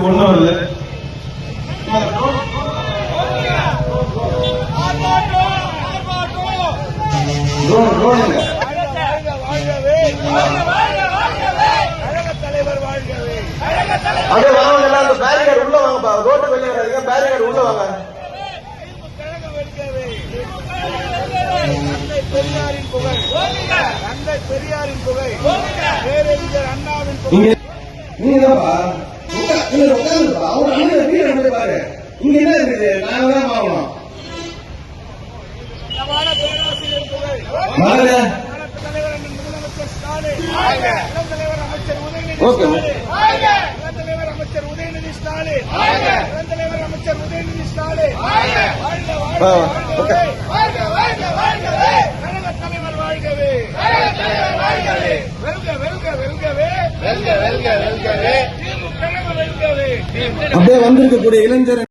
ஒண்ணு வருது உள்ள வாங்கப்பா. ரோட்டு வெளியே வராதீங்க பேரிகார்டு உள்ள வாங்க. பெரியாரின் புகழ் தந்தை பெரியாரின் புகழ். பேரறிஞர் அண்ணாவின் புகழ். இங்க நீங்கதான்ப்பா உட்கா- இல்ல, உட்காருங்கப்பா. அவங்க அண்ணன் வீடு வந்து பாரு இங்க என்ன இருக்குது? நாங்க தான் உதயநிதி ஓகே. அமைச்சர் உதயநிதி ஸ்டாலின் தலைவர் அமைச்சர் உதயநிதி ஸ்டாலின் தலைவர் வாழ்கவே வெல்க வெல்க வெல்கவே. வெல்க வெல்க வெல்கவே. அப்படியே வந்திருக்கக்கூடிய இளைஞர்